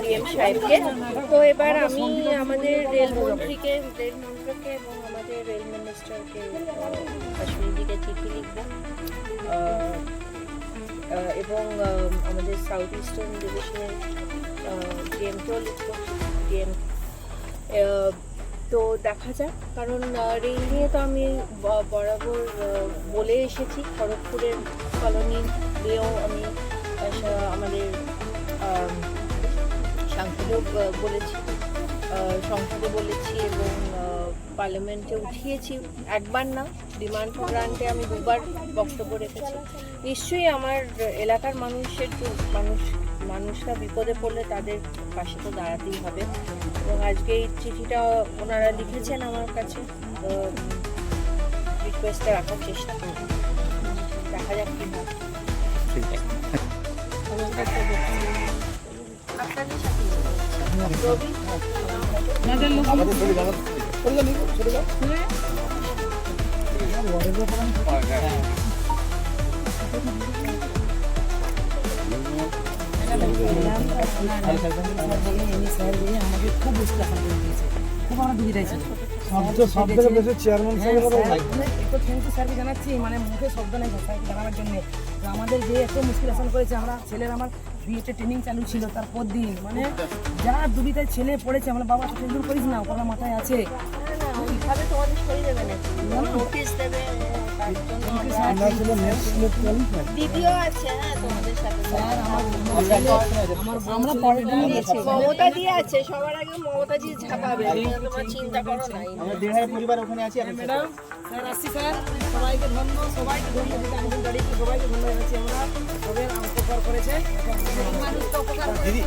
DM সাহেবকে তো এবার আমি আমাদের রেলমন্ত্রীকে রেলমন্ত্রীকে এবং আমাদের রেল মিনিস্টারকে কাশ্মীরিকে চিঠি লিখব। এবং আমাদের সাউথ ইস্টার্ন ডিভিশনের ডিএমকেও লিখব ডিএম তো দেখা যাক। কারণ রেল নিয়ে তো আমি বরাবর বলে এসেছি। খড়গপুরের কলোনি দিয়েও আমি আমাদের বলেছি সংসদে বলেছি এবং পার্লামেন্টে উঠিয়েছি। একবার না ডিমান্ড গ্রান্টে আমি দুবার বক্তব্য রেখেছি। নিশ্চয়ই আমার এলাকার মানুষের মানুষ মানুষরা বিপদে পড়লে তাদের পাশে তো দাঁড়াতেই হবে। এবং আজকে এই চিঠিটা ওনারা লিখেছেন আমার কাছে। রিকোয়েস্টটা রাখার চেষ্টা করব। দেখা যাক কী হয়। আপনাদের সাথে খুব স্যারকে জানাচ্ছি মানে মুখে শব্দ নেই জানানোর জন্য আমাদের যে এত মুশকিল আসান করেছে, আমরা ছেলের আমার বিএসটা ট্রেনিং চালু ছিল তারপর দিন। মানে যা দুবিধায় ছেলে পড়েছে আমার বাবা তো টেনশন করিস না ওরা মাথায় আছে। ওইভাবে তোমাদের সরিয়ে দেবে না নোটিশ দেবে দিদিও আছে। হ্যাঁ তোমাদের সাথে। আমার আমার আমরা পরের দিন গেছি মমতা দিয়ে আছে সবার আগে মমতাজি ঝাঁপাবে। তোমরা চিন্তা করো না। আমরা দেড় হাজার পরিবার ওখানে আছি ম্যাডাম স্যার আসছি স্যার। সবাইকে ধন্য সবাইকে ধন্য দিতে আমি গাড়িকে সবাইকে ধন্য জানাচ্ছি আমরা। সবের উপকার করেছে। উপকার দিদি